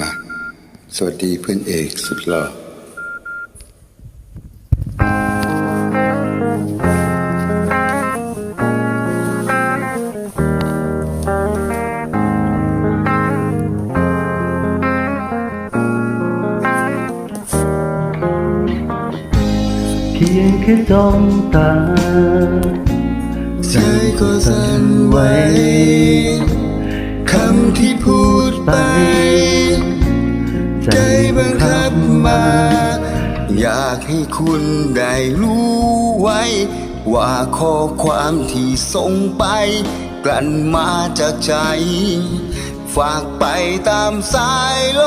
มาสวัสดีเพื่อนเอกสุดหล่อเพียงแค่จ้องตา ใจก็สั่นไหว คำที่พูดไป ใจบังคับมา อยากให้คุณได้รู้ไว้ ว่าข้อความที่ส่งไป กลั่นมาจากใจ ฝากไปตามสายล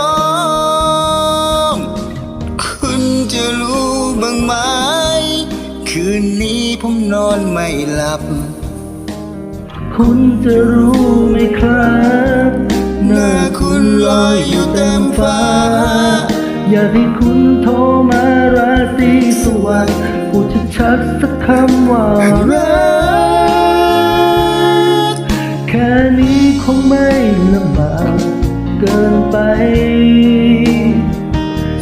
มคุณจะรู้บ้างไหม คืนนี้ผมนอนไม่หลับ คุณจะรู้ไหมครับหน้าคุณลอยอยู่เต็มฟ้า อยากให้คุณโทรมาราตรีสวัสดิ์พูดชัดๆสักคำว่ารักแค่นี้คงไม่ลำบากเกินไป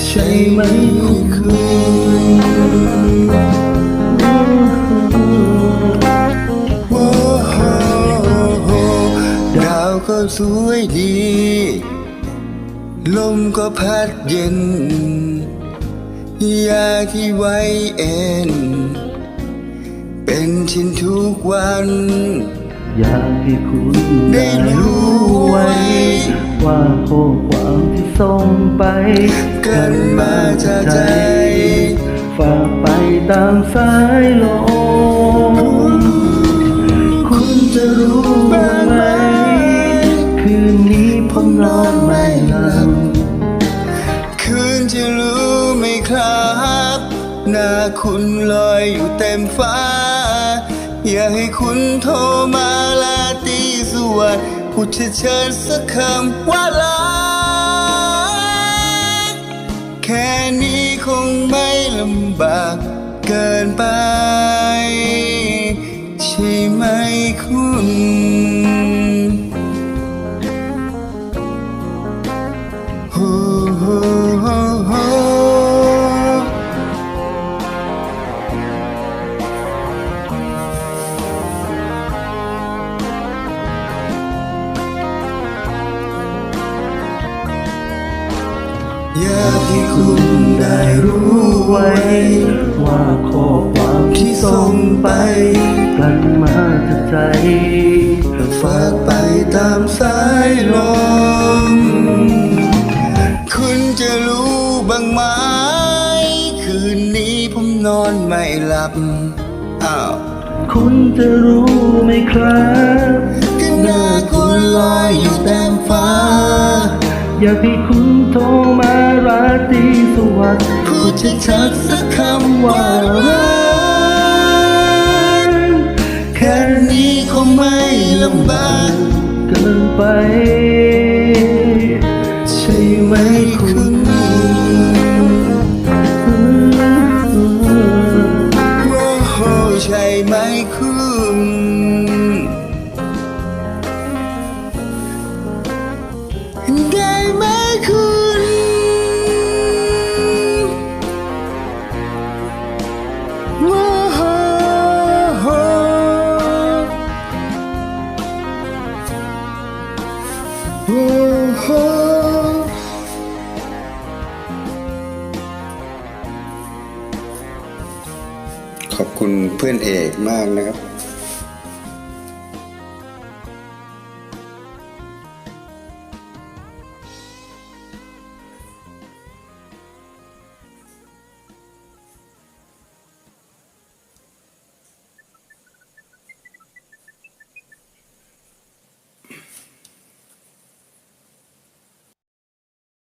ใช่ไหมคุณ สวยดี ลมก็พัดเย็นยาที่ไว้เอ็น เป็นชินทุกวัน อยากให้คุณได้รู้ไว้ ว่าข้อความที่ส่งไปเกินมาจากใจ ฝากไปตามสายลม ผมนอนไม่หลับคืนจะรู้ไหมครับ หน้าคุณลอยอยู่เต็มฟ้า อยากให้คุณโทรมาลาตีสวัสดิ์พูดเชิญสักคำว่าลาแค่นี้คงไม่ลำบากเกินไป ใช่ไหมคุณ อยากให้คุณได้รู้รู้ไว้ ว่าข้อความที่ส่งไปกลั่นมาจากใจฝากไปตามสายลมคุณจะรู้บ้างไหมคืนนี้ผมนอนไม่หลับอ้าวคุณจะรู้ไหมครับก็หน้าคุณลอยอยู่เต็มฟ้า อยากให้คุณโทรมา ราตรีสวัสดิ์พูดชัดๆสักคำว่ารักแค่นี้คงไม่ลำบากเกินไป ใช่ไหมคุณ ขอบคุณเพื่อนเอกมากนะครับ